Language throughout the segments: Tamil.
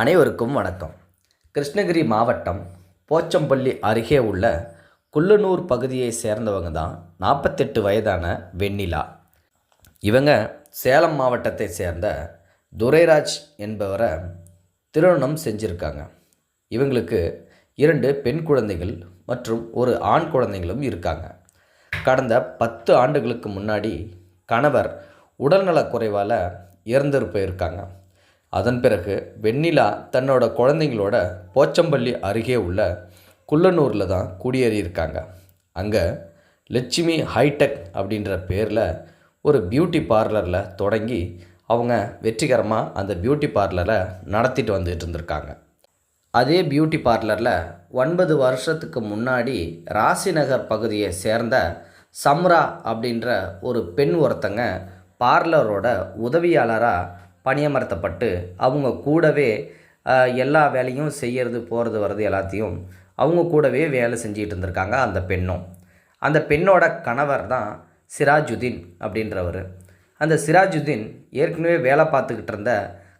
அனைவருக்கும் வணக்கம். கிருஷ்ணகிரி மாவட்டம் போச்சம்பள்ளி அருகே உள்ள குள்ளனூர் பகுதியை சேர்ந்தவங்க தான் நாற்பத்தெட்டு வயதான வெண்ணிலா. இவங்க சேலம் மாவட்டத்தை சேர்ந்த துரைராஜ் என்பவரை திருமணம் செஞ்சுருக்காங்க. இவங்களுக்கு இரண்டு பெண் குழந்தைகள் மற்றும் ஒரு ஆண் குழந்தைகளும் இருக்காங்க. கடந்த பத்து ஆண்டுகளுக்கு முன்னாடி கணவர் உடல்நலக் குறைவால் இறந்துரு போயிருக்காங்க. அதன் பிறகு வெண்ணிலா தன்னோட குழந்தைங்களோட போச்சம்பள்ளி அருகே உள்ள குள்ளனூரில் தான் குடியேறியிருக்காங்க அங்கே லட்சுமி ஹைடெக் அப்படின்ற பேரில் ஒரு பியூட்டி பார்லரில் தொடங்கி அவங்க வெற்றிகரமாக அந்த பியூட்டி பார்லரை நடத்திட்டு வந்துட்டு இருந்திருக்காங்க. அதே பியூட்டி பார்லரில் ஒன்பது வருஷத்துக்கு முன்னாடி ராசிநகர் பகுதியை சேர்ந்த சம்ரா அப்படின்ற ஒரு பெண் ஒருத்தங்க பார்லரோட உதவியாளராக பணியமர்த்தப்பட்டு அவங்க கூடவே எல்லா வேலையும் செய்கிறது போகிறது வர்றது எல்லாத்தையும் அவங்க கூடவே வேலை செஞ்சிகிட்டு இருந்திருக்காங்க அந்த பெண்ணும். அந்த பெண்ணோட கணவர் தான் சிராஜுதீன் அப்படின்றவர். அந்த சிராஜுதீன் ஏற்கனவே வேலை பார்த்துக்கிட்டு இருந்த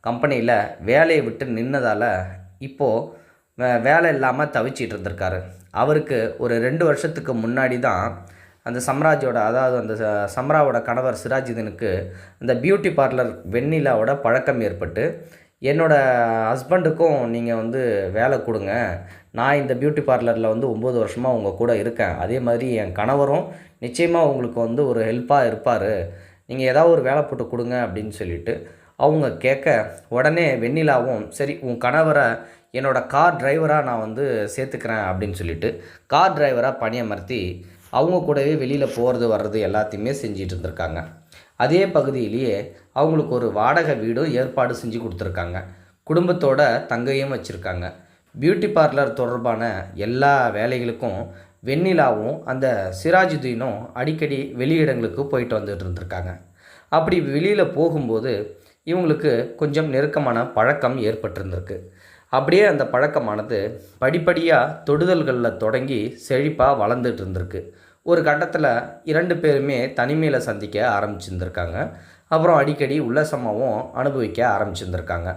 கம்பெனியில் வேலையை விட்டு நின்னதால் இப்போது வே- வேலை இல்லாமல் தவிச்சிட்டு இருந்திருக்காரு. அவருக்கு ஒரு ரெண்டு வருஷத்துக்கு முன்னாடி தான் அந்த சம்ராஜோட அதாவது அந்த ச- சம்ராவோட கணவர் சிராஜுதீனுக்கு அந்த பியூட்டி பார்லர் வெண்ணிலாவோட பழக்கம் ஏற்பட்டு என்னோட ஹஸ்பண்டுக்கும் நீங்கள் வந்து வேலை கொடுங்க. நான் இந்த பியூட்டி பார்லரில் வந்து ஒம்பது வருஷமாக உங்கள் கூட இருக்கேன். அதே மாதிரி என் கணவரும் நிச்சயமாக உங்களுக்கு வந்து ஒரு ஹெல்ப்பாக இருப்பார். நீங்கள் ஏதாவது ஒரு வேலை போட்டு கொடுங்க அப்படின்னு சொல்லிட்டு அவங்க கேட்க உடனே வெண்ணிலாவும் சரி உன் கணவரை என்னோட கார் டிரைவராக நான் வந்து சேர்த்துக்கிறேன் அப்படின்னு சொல்லிட்டு கார் டிரைவராக பணியமர்த்தி அவங்க கூடவே வெளியில் போகிறது வர்றது எல்லாத்தையுமே செஞ்சிட்டு இருந்திருக்காங்க அதே பகுதியிலேயே அவங்களுக்கு ஒரு வாடகை வீடும் ஏற்பாடு செஞ்சு கொடுத்துருக்காங்க. குடும்பத்தோட தங்கையும் வச்சுருக்காங்க. பியூட்டி பார்லர் தொடர்பான எல்லா வேலைகளுக்கும் வெண்ணிலாவும் அந்த சிராஜுதீனும் அடிக்கடி வெளியிடங்களுக்கு போயிட்டு வந்துட்டு இருந்திருக்காங்க அப்படி வெளியில் போகும்போது இவங்களுக்கு கொஞ்சம் நெருக்கமான பழக்கம் ஏற்பட்டிருந்திருக்கு. அப்படியே அந்த பழக்கமானது படிப்படியாக தொடுதல்களில் தொடங்கி செழிப்பாக வளர்ந்துட்டு இருந்திருக்கு ஒரு கட்டத்தில் இரண்டு பேருமே தனிமையில் சந்திக்க ஆரம்பிச்சிருந்திருக்காங்க. அப்புறம் அடிக்கடி உல்லாசமாகவும் அனுபவிக்க ஆரம்பிச்சிருந்திருக்காங்க.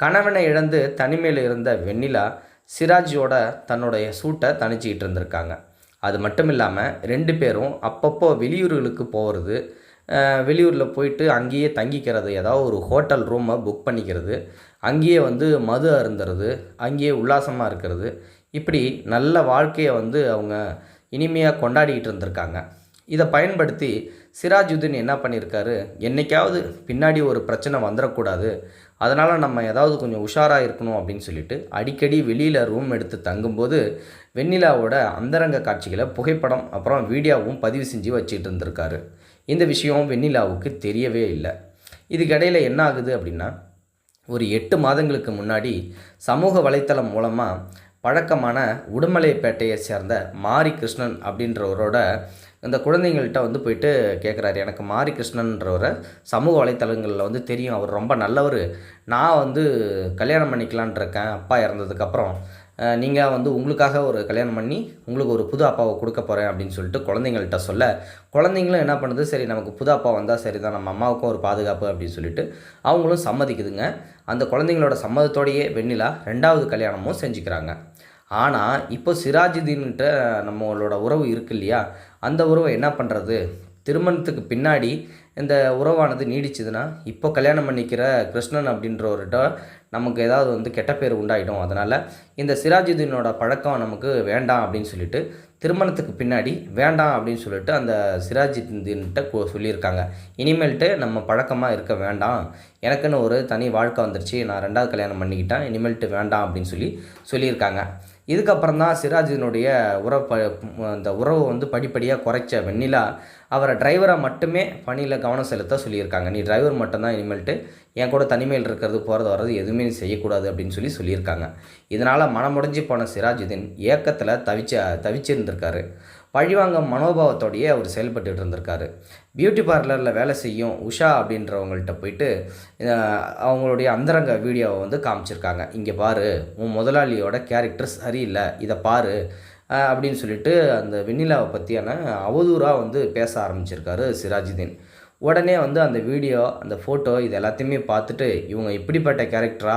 கணவனை இழந்து தனிமையில் இருந்த வெண்ணிலா சிராஜியோட தன்னுடைய சூட்டை தணிச்சிக்கிட்டு இருந்திருக்காங்க. அது மட்டும் இல்லாமல் ரெண்டு பேரும் அப்பப்போ வெளியூர்களுக்கு போகிறது வெளியூரில் போயிட்டு அங்கேயே தங்கிக்கிறது ஏதாவது ஒரு ஹோட்டல் ரூமை புக் பண்ணிக்கிறது அங்கேயே வந்து மது அருந்துறது அங்கேயே உல்லாசமாக இருக்கிறது. இப்படி நல்ல வாழ்க்கையை வந்து அவங்க இனிமையாக கொண்டாடிக்கிட்டு இருந்திருக்காங்க. இதை பயன்படுத்தி சிராஜுதீன் என்ன பண்ணியிருக்காரு? என்னைக்காவது பின்னாடி ஒரு பிரச்சனை வந்துடக்கூடாது அதனால் நம்ம ஏதாவது கொஞ்சம் உஷாராக இருக்கணும் அப்படின்னு சொல்லிட்டு அடிக்கடி வெளியில் ரூம் எடுத்து தங்கும்போது வெண்ணிலாவோட அந்தரங்க காட்சிகளை புகைப்படம் அப்புறம் வீடியோவும் பதிவு செஞ்சு வச்சுட்டு இருந்திருக்காரு. இந்த விஷயம் வெண்ணிலாவுக்கு தெரியவே இல்லை. இதுக்கிடையில் என்ன ஆகுது அப்படின்னா ஒரு எட்டு மாதங்களுக்கு முன்னாடி சமூக வலைத்தளம் மூலமாக பழக்கமான உடுமலைப்பேட்டையை சேர்ந்த மாரி கிருஷ்ணன் அப்படின்றவரோட இந்த குழந்தைங்கள்ட்ட வந்து போயிட்டு கேட்குறாரு எனக்கு மாரி கிருஷ்ணன்றவரை சமூக வலைத்தளங்களில் வந்து தெரியும். அவர் ரொம்ப நல்லவர். நான் வந்து கல்யாணம் பண்ணிக்கலான் இருக்கேன். அப்பா இறந்ததுக்கப்புறம் நீங்கள் வந்து உங்களுக்காக ஒரு கல்யாணம் பண்ணி உங்களுக்கு ஒரு புது அப்பாவை கொடுக்க போகிறேன் அப்படின்னு சொல்லிட்டு குழந்தைங்கள்கிட்ட சொல்ல குழந்தைங்களும் என்ன பண்ணுது? சரி நமக்கு புது அப்பா வந்தால் சரி தான் நம்ம அம்மாவுக்கும் ஒரு பாதுகாப்பு அப்படின்னு சொல்லிட்டு அவங்களும் சம்மதிக்குதுங்க. அந்த குழந்தைங்களோட சம்மதத்தோடையே வெண்ணிலா ரெண்டாவது கல்யாணமும் செஞ்சுக்கிறாங்க. ஆனால் இப்போ சிராஜுதீன்கிட்ட நம்மளோட உறவு இருக்கு இல்லையா? அந்த உறவை என்ன பண்ணுறது திருமணத்துக்கு பின்னாடி இந்த உறவானது நீடிச்சதுன்னா இப்போ கல்யாணம் பண்ணிக்கிற கிருஷ்ணன் அப்படின்றவர்கிட்ட நமக்கு ஏதாவது வந்து கெட்ட பேர் உண்டாயிடும். அதனால் இந்த சிராஜுதீனோட பழக்கம் நமக்கு வேண்டாம் அப்படின்னு சொல்லிட்டு திருமணத்துக்கு பின்னாடி வேண்டாம் அப்படின்னு சொல்லிட்டு அந்த சிராஜுதீன்கிட்ட சொல்லியிருக்காங்க. இனிமேல்ட்டு நம்ம பழக்கமாக இருக்க வேண்டாம். எனக்குன்னு ஒரு தனி வாழ்க்கை வந்துருச்சு. நான் ரெண்டாவது கல்யாணம் பண்ணிக்கிட்டேன். இனிமேல்ட்டு வேண்டாம் அப்படின்னு சொல்லி சொல்லியிருக்காங்க. இதுக்கப்புறம் தான் சிராஜினுடைய உறவு ப அந்த உறவை வந்து படிப்படியாக குறைச்ச வெண்ணிலா அவரை டிரைவரை மட்டுமே பணியில் கவனம் செலுத்த சொல்லியிருக்காங்க. நீ டிரைவர் மட்டும்தான் இனிமேல்ட்டு என் கூட தனிமையில் இருக்கிறது போகிறது வர்றது எதுவுமே நீ செய்யக்கூடாது அப்படின்னு சொல்லி சொல்லியிருக்காங்க. இதனால் மனமுடைஞ்சு போன சிராஜுதீன் ஏக்கத்தில் தவிச்ச தவிச்சிருந்திருக்காரு. பழிவாங்க மனோபாவத்தோடையே அவர் செயல்பட்டு இருந்திருக்காரு. பியூட்டி பார்லரில் வேலை செய்யும் உஷா அப்படின்றவங்கள்ட்ட போயிட்டு அவங்களுடைய அந்தரங்க வீடியோவை வந்து காமிச்சிருக்காங்க. இங்கே பாரு உன் முதலாளியோட கேரக்டர் சரியில்லை இதை பாரு அப்படின்னு சொல்லிட்டு அந்த வெண்ணிலாவை பற்றியான அவதூறாக வந்து பேச ஆரம்பிச்சிருக்காரு சிராஜுதீன். உடனே வந்து அந்த வீடியோ அந்த ஃபோட்டோ இது எல்லாத்தையுமே பார்த்துட்டு இவங்க இப்படிப்பட்ட கேரக்டரா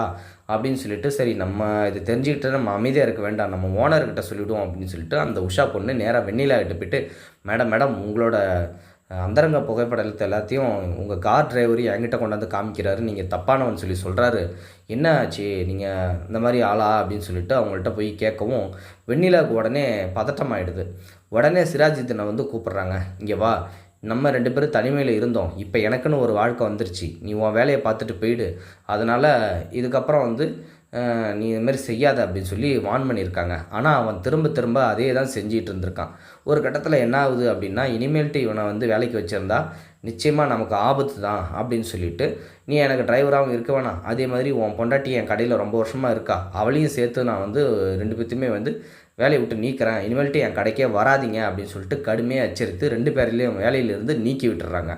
அப்படின்னு சொல்லிட்டு சரி நம்ம இது தெரிஞ்சுக்கிட்டு நம்ம அமைதியாக இருக்க வேண்டாம். நம்ம ஓனர்கிட்ட சொல்லிவிடுவோம் அப்படின்னு சொல்லிட்டு அந்த உஷா பொண்ணு நேராக வெண்ணிலா கிட்ட போயிட்டு மேடம் மேடம் உங்களோட அந்தரங்க புகைப்படத்தை எல்லாத்தையும் உங்கள் கார் டிரைவர் என்கிட்ட கொண்டாந்து காமிக்கிறாரு. நீங்கள் தப்பானவன் சொல்லி சொல்கிறாரு என்ன ஆச்சு? நீங்கள் இந்த மாதிரி ஆளா? அப்படின்னு சொல்லிட்டு அவங்கள்ட்ட போய் கேட்கவும் வெண்ணிலாவுக்கு உடனே பதட்டமாயிடுது. உடனே சிராஜித்தனை வந்து கூப்பிட்றாங்க. இங்கே வா. நம்ம ரெண்டு பேரும் தனிமையில் இருந்தோம். இப்போ எனக்குன்னு ஒரு வாழ்க்கை வந்துருச்சு. நீ உன் வேலையை பார்த்துட்டு போயிடு. அதனால் இதுக்கப்புறம் வந்து நீ இதுமாரி செய்யாத அப்படின்னு சொல்லி வான் பண்ணியிருக்காங்க. ஆனால் அவன் திரும்ப திரும்ப அதே தான் செஞ்சிகிட்டு இருந்திருக்கான். ஒரு கட்டத்தில் என்ன ஆகுது அப்படின்னா இனிமேல்ட்டு இவனை வந்து வேலைக்கு வச்சுருந்தா நிச்சயமாக நமக்கு ஆபத்து தான் அப்படின்னு சொல்லிட்டு நீ எனக்கு டிரைவராகவும் இருக்க வேணாம். அதே மாதிரி உன் பொண்டாட்டி என் கடையில் ரொம்ப வருஷமாக இருக்கா. அவளையும் சேர்த்து நான் வந்து ரெண்டு பேர்த்தையுமே வந்து வேலையை விட்டு நீக்கிறேன். இனிமேல்ட்டு என் கடைக்கே வராதீங்க அப்படின்னு சொல்லிட்டு கடுமையாக எச்சரித்து ரெண்டு பேரிலையும் வேலையிலிருந்து நீக்கி விட்டுறாங்க.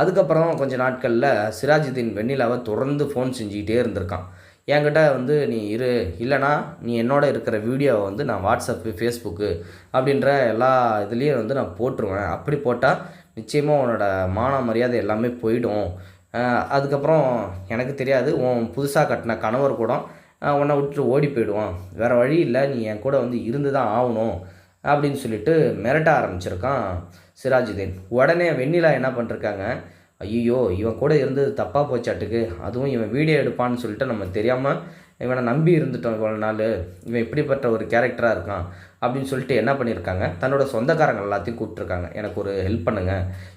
அதுக்கப்புறம் கொஞ்ச நாட்களில் சிராஜுதீன் வெண்ணிலாவை தொடர்ந்து ஃபோன் செஞ்சுக்கிட்டே இருந்திருக்கான். என்கிட்ட வந்து நீ இரு இல்லைனா நீ என்னோட இருக்கிற வீடியோவை வந்து நான் வாட்ஸ்அப்பு ஃபேஸ்புக்கு அப்படின்ற எல்லா இதுலேயும் வந்து நான் போட்டுருவேன். அப்படி போட்டால் நிச்சயமாக உன்னோட மான மரியாதை எல்லாமே போயிடும். அதுக்கப்புறம் எனக்கு தெரியாது உன் புதுசாக கட்டின கணவர் கூட உன்னை விட்டுட்டு ஓடி போயிடுவான். வேறு வழி இல்லை நீ என் கூட வந்து இருந்து தான் ஆகணும் அப்படின்னு சொல்லிட்டு மிரட்ட ஆரம்பிச்சிருக்கான் சிராஜுதீன். உடனே வெண்ணிலா என்ன பண்ணிருக்காங்க? ஐயோ இவன் கூட இருந்தது தப்பாக போச்சாட்டுக்கு. அதுவும் இவன் வீடியோ எடுப்பான்னு சொல்லிட்டு நம்ம தெரியாமல் இவனை நம்பி இருந்துட்டோம் இவ்வளோ நாள். இவன் இப்படிப்பட்ட ஒரு கேரக்டராக இருக்கான் அப்படின்னு சொல்லிட்டு என்ன பண்ணியிருக்காங்க? தன்னோட சொந்தக்காரங்க எல்லாத்தையும் கூப்பிட்ருக்காங்க எனக்கு ஒரு ஹெல்ப் பண்ணுங்க.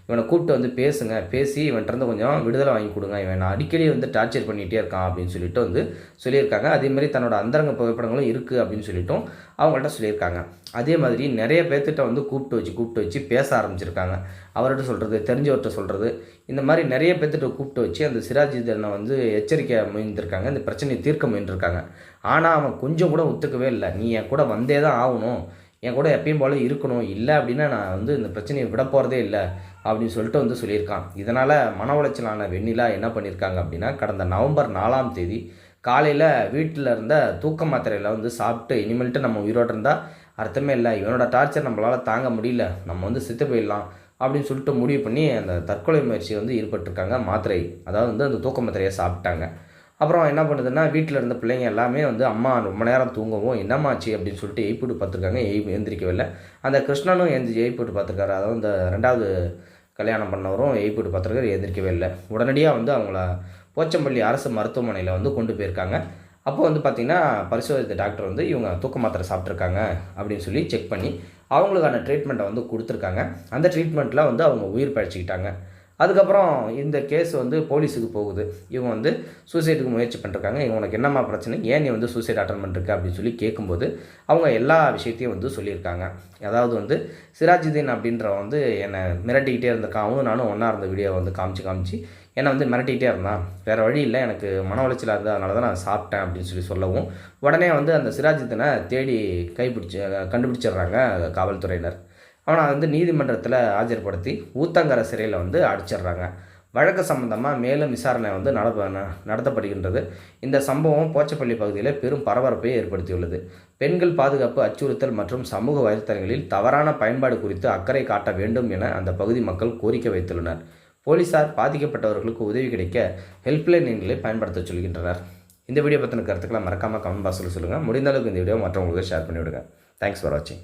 இவனை கூப்பிட்டு வந்து பேசுங்க. பேசி இவன்கிட்ட கொஞ்சம் விடுதலை வாங்கி கொடுங்க. இவன் நான் அடிக்கடி வந்து டார்ச்சர் பண்ணிகிட்டே இருக்கான் அப்படின்னு சொல்லிட்டு வந்து சொல்லியிருக்காங்க. அதேமாதிரி தன்னோட அந்தரங்க புகைப்படங்களும் இருக்குது அப்படின்னு சொல்லிட்டும் அவங்கள்ட்ட சொல்லியிருக்காங்க. அதே மாதிரி நிறைய பேர்த்திட்ட வந்து கூப்பிட்டு வச்சு கூப்பிட்டு வச்சு பேச ஆரம்பிச்சிருக்காங்க. அவர்கிட்ட சொல்கிறது தெரிஞ்சவர்கிட்ட சொல்கிறது இந்த மாதிரி நிறைய பேர்த்திட்ட கூப்பிட்டு வச்சு அந்த சிராஜுதீனை வந்து எச்சரிக்கை முயன்றிருக்காங்க இந்த பிரச்சனையை தீர்க்க இருக்காங்க ஆனால் அவன் கொஞ்சம் கூட ஒத்துக்கவே இல்லை. நீ என் கூட வந்தே தான் ஆகணும். என் கூட எப்பயும் போல இருக்கணும். இல்லை அப்படின்னா நான் வந்து இந்த பிரச்சனையை விட போகிறதே இல்லை அப்படின்னு சொல்லிட்டு வந்து சொல்லியிருக்கான். இதனால் மன உளைச்சலான வெண்ணிலா என்ன பண்ணியிருக்காங்க அப்படின்னா கடந்த நவம்பர் நாலாம் தேதி காலையில் வீட்டில் இருந்த தூக்க மாத்திரையில் வந்து சாப்பிட்டு இனிமேல்ட்டு நம்ம உயிரோடு இருந்தால் அர்த்தமே இல்லை. இவனோட டார்ச்சர் நம்மளால் தாங்க முடியல. நம்ம வந்து செத்து போயிடலாம் அப்படின்னு சொல்லிட்டு முடிவு பண்ணி அந்த தற்கொலை முயற்சி வந்து ஈடுபட்டிருக்காங்க மாத்திரை. அதாவது வந்து அந்த தூக்க மாத்திரையை சாப்பிட்டாங்க. அப்புறம் என்ன பண்ணுதுன்னா வீட்டில் இருந்த பிள்ளைங்க எல்லாமே வந்து அம்மா ரொம்ப நேரம் தூங்கவும் என்னம்மாச்சு? அப்படின்னு சொல்லிட்டு எய்ப்போட்டு பார்த்துருக்காங்க. எய் எந்திரிக்கவே இல்லை அந்த கிருஷ்ணனும் எந்திரிச்சு எய்ப்போட்டு பார்த்துருக்காரு. அதாவது இந்த ரெண்டாவது கல்யாணம் பண்ணவரும் எய்ப்போட்டு பார்த்துருக்காரு எந்திரிக்கவே இல்லை. உடனடியாக வந்து அவங்கள போச்சம்பள்ளி அரசு மருத்துவமனையில் வந்து கொண்டு போயிருக்காங்க. அப்போ வந்து பார்த்திங்கன்னா பரிசோதித்த டாக்டர் வந்து இவங்க தூக்க மாத்திரை சாப்பிட்ருக்காங்க அப்படின்னு சொல்லி செக் பண்ணி அவங்களுக்கான ட்ரீட்மெண்ட்டை வந்து கொடுத்துருக்காங்க. அந்த ட்ரீட்மெண்ட்டில் வந்து அவங்க உயிர் பழிச்சிக்கிட்டாங்க. அதுக்கப்புறம் இந்த கேஸ் வந்து போலீஸுக்கு போகுது. இவங்க வந்து சூசைடுக்கு முயற்சி பண்ணிருக்காங்க. இவங்க உனக்கு என்னம்மா பிரச்சனை? ஏன் நீ வந்து சூசைட் அட்டன் பண்ணிருக்க? அப்படின்னு சொல்லி கேட்கும்போது அவங்க எல்லா விஷயத்தையும் வந்து சொல்லியிருக்காங்க. அதாவது வந்து சிராஜுதீன் அப்படின்றவன் வந்து என்னை மிரட்டிக்கிட்டே இருந்திருக்கான். அவனும் நானும் ஒன்றா இருந்த வீடியோ வந்து காமிச்சு காமிச்சு என்னை வந்து மிரட்டிக்கிட்டே இருந்தான். வேறு வழி இல்லை. எனக்கு மன உளைச்சலாக இருந்தது. அதனால தான் நான் சாப்பிட்டேன் அப்படின்னு சொல்லி சொல்லவும் உடனே வந்து அந்த சிராஜித்தனை தேடி கைப்பிடிச்சு கண்டுபிடிச்சிடுறாங்க காவல்துறையினர். அவனை வந்து நீதிமன்றத்தில் ஆஜர்படுத்தி ஊத்தங்கரை சிறையில் வந்து அடிச்சிடுறாங்க. வழக்கு சம்பந்தமாக மேலும் விசாரணை வந்து நடப்ப ந- நடத்தப்படுகின்றது. இந்த சம்பவம் போச்சப்பள்ளி பகுதியில் பெரும் பரபரப்பை ஏற்படுத்தியுள்ளது. பெண்கள் பாதுகாப்பு அச்சுறுத்தல் மற்றும் சமூக வலைத்தளங்களில் தவறான பயன்பாடு குறித்து அக்கறை காட்ட வேண்டும் என அந்த பகுதி மக்கள் கோரிக்கை வைத்துள்ளனர். போலீசார் பாதிக்கப்பட்டவர்களுக்கு உதவி கிடைக்க ஹெல்ப்லைன் எண்களை பயன்படுத்த சொல்கின்றனர். இந்த வீடியோ பற்றின கருத்துக்களை மறக்காமல் கமெண்ட் பாக்ஸில் சொல்லுங்கள் முடிந்த அளவுக்கு இந்த வீடியோ மற்றவங்களுக்கு ஷேர் பண்ணிவிடுங்க. தேங்க்ஸ் ஃபார் வாட்சிங்